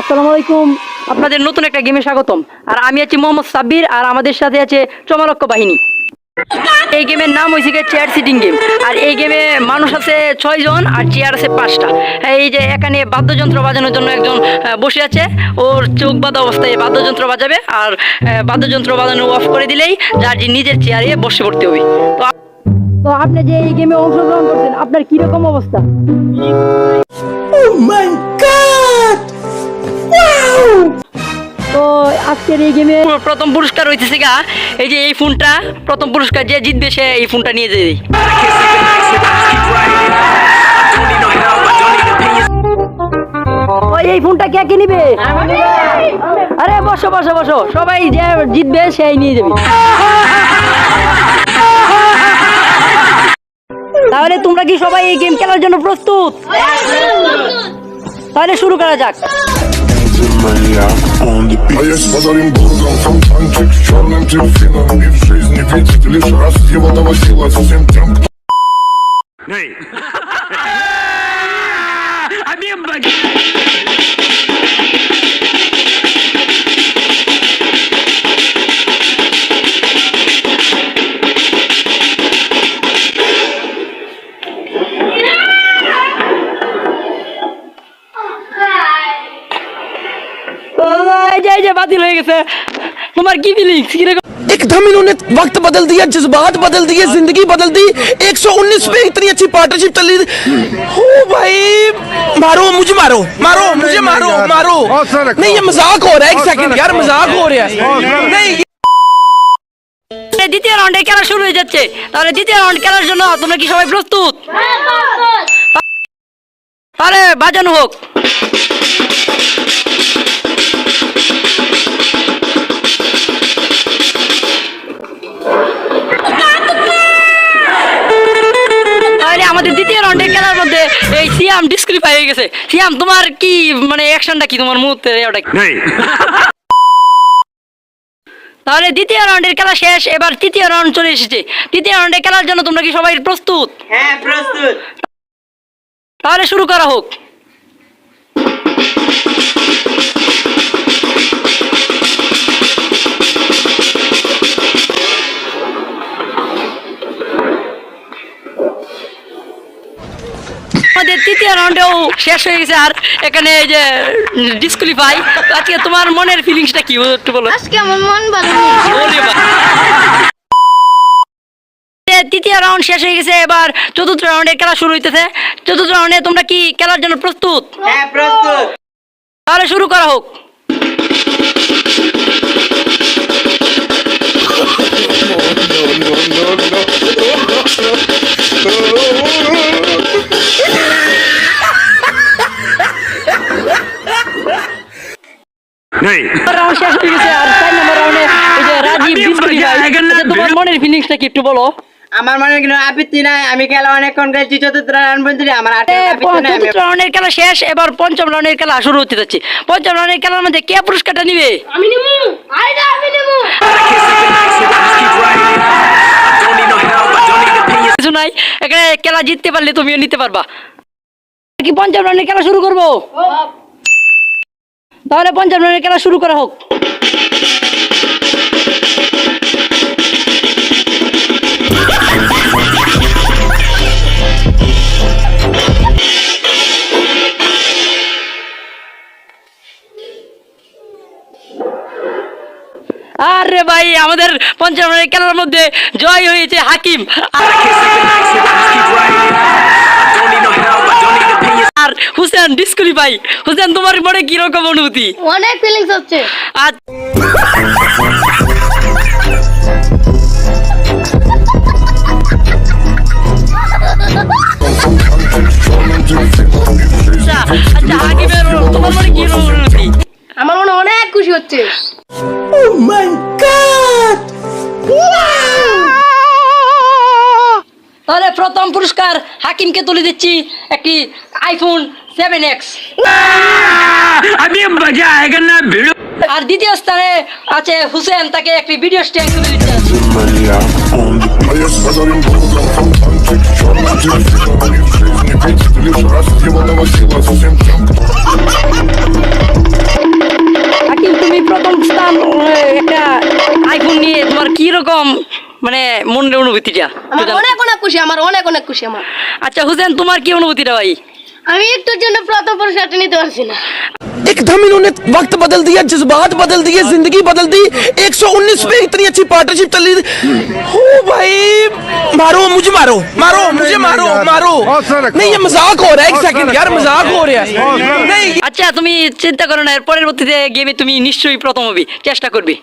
আসসালামু আলাইকুম। আপনাদের নতুন একটা গেমে স্বাগতম। আর আমি আছি মোহাম্মদ সাব্বির আর আমাদের সাথে আছে চমালক্ষ বাহিনী। এই গেমের নাম হয়েছে গিয়ে চেয়ার সিটিং গেম আর এই গেমে মানুষ আছে ছয় জন আর চেয়ার আছে পাঁচটা। এই যে এখানে বাদ্যযন্ত্র বাজানোর জন্য একজন বসে আছে। ওর চোখ বাঁধা অবস্থায় বাদ্যযন্ত্র বাজাবে আর বাদ্যযন্ত্র বাজানো অফ করে দিলেই যার যে নিজের চেয়ারে বসে পড়তে হবে। তো তো আপনি যে এই গেমে অংশগ্রহণ করছেন আপনার কীরকম অবস্থা? প্রথম পুরস্কার হইতেছে গা, এই যে এই ফোনটা, প্রথম পুরস্কার যে জিতবে সে এই ফোনটা নিয়ে যাবে। এই ফোনটা কে আরে, বসো বসো বসো, সবাই যে জিতবে সেই নিয়ে যাবে। তাহলে তোমরা কি সবাই এই গেম খেলার জন্য প্রস্তুত? তাহলে শুরু করা যাক. А я с подарим бургом, фонтанчик с черным дельфином И в жизни видеть лишь раз его доводило всем тем, кто ও, বাতিল হয়ে গেছে তোমার কি ফিলিংস কিরকম एकदम इन्होंने वक्त बदल दिया जज्बात बदल दिए जिंदगी बदल दी 119 पे इतनी अच्छी पार्टनरशिप चल रही हो भाई मारो मुझे मारो मारो मुझे मारो मारो नहीं ये मजाक हो रहा है एक सेकंड यार मजाक हो रहा है नहीं এই দ্বিতীয় রাউন্ডে খেলা শুরু হয়ে যাচ্ছে তাহলে দ্বিতীয় রাউন্ড খেলার জন্য তোমরা কি সবাই প্রস্তুত তাহলে বাজানো হোক তাহলে আমাদের দ্বিতীয় রাউন্ডের খেলার মধ্যে এই সিয়াম ডিসক্রিফাই হয়ে গেছে। সিয়াম তোমার কি মানে অ্যাকশনটা কি তোমার মুহূর্তে? ওটা তাহলে দ্বিতীয় রাউন্ডের খেলা শেষ এবার তৃতীয় রাউন্ড চলে এসেছে। তৃতীয় রাউন্ডে খেলার জন্য তোমরা কি সবাই প্রস্তুত? হ্যাঁ প্রস্তুত। তাহলে শুরু করা হোক। আমাদের তৃতীয় রাউন্ডেও শেষ হয়ে গেছে আর এখানে এই যে ডিসকুলিফাই আজকে তোমার মনের ফিলিংসটা কি একটু বলো আজকে আমার মন ভালো তৃতীয় রাউন্ড শেষ হয়ে গেছে এবার চতুর্থ রাউন্ডে খেলা শুরু হইতেছে চতুর্থ রাউন্ডে তোমরা কি খেলার জন্য প্রস্তুত হ্যাঁ প্রস্তুত তাহলে শুরু করা হোক রাউন্ড শেষ হয়ে গেছে আর চার নম্বর রাউন্ডে এই যে রাজীব ডিসকুলি ভাই তোমার মনের ফিলিংসটা কি একটু বলো। আমার মনে কোনো আপত্তি নাই আমি খেলা অনেকক্ষণ খেলছি চতুর্থ পর্যন্ত আমার রাউন্ডের খেলা শেষ এবার পঞ্চম রাউন্ডের খেলা শুরু হতে যাচ্ছে। পঞ্চম রাউন্ডের খেলার মধ্যে কে পুরস্কারটা নিবে? আমি নেব। আমি নেব। কিছু নাই এখানে খেলা জিততে পারলে তুমিও নিতে পারবা। কি পঞ্চম রাউন্ডের খেলা শুরু করব? তাহলে পঞ্চম রাউন্ডের খেলা শুরু করা হোক। আরে ভাই, আমাদের রাউন্ডের খেলার মধ্যে জয় হয়েছে হাকিম। হুসেন ডিসকুলি ভাই। হুসেন তোমার মনে কীরকম অনুভূতি? অনেক ফিলিংস হচ্ছে। আজ আচ্ছা আচ্ছা আমার মনে অনেক খুশি হচ্ছে। তাহলে প্রথম পুরস্কার হাকিমকে তুলে দিচ্ছি একটি আইফোন সেভেন এক্স আর দ্বিতীয় স্থানে আছে হুসেন তাকে একটি ভিডিও স্ট্যান্ড তুলে হাকিম তুমি প্রথম স্থান একটা আইফোন নিয়ে তোমার কীরকম মানে মনের অনুভূতিটা আমার অনেক অনেক খুশি আমার অনেক অনেক খুশি আমার আচ্ছা হুসেন তোমার কি অনুভূতিটা ভাই আমি একটুর জন্য প্রথম পুরস্কারটা নিতে পারছি না एकदम इन्होंने वक्त बदल दिया जज्बात बदल दिए ज़िंदगी बदल दी 119 पे इतनी अच्छी पार्टनरशिप चली हो भाई मारो मुझे मारो मारो मुझे मारो मारो नहीं ये मज़ाक हो रहा है एक सेकंड यार मज़ाक हो रहा है नहीं अच्छा তুমি চিন্তা করো না এর পরবর্তীতে গেমে তুমি নিশ্চয়ই প্রথম হবে চেষ্টা করবে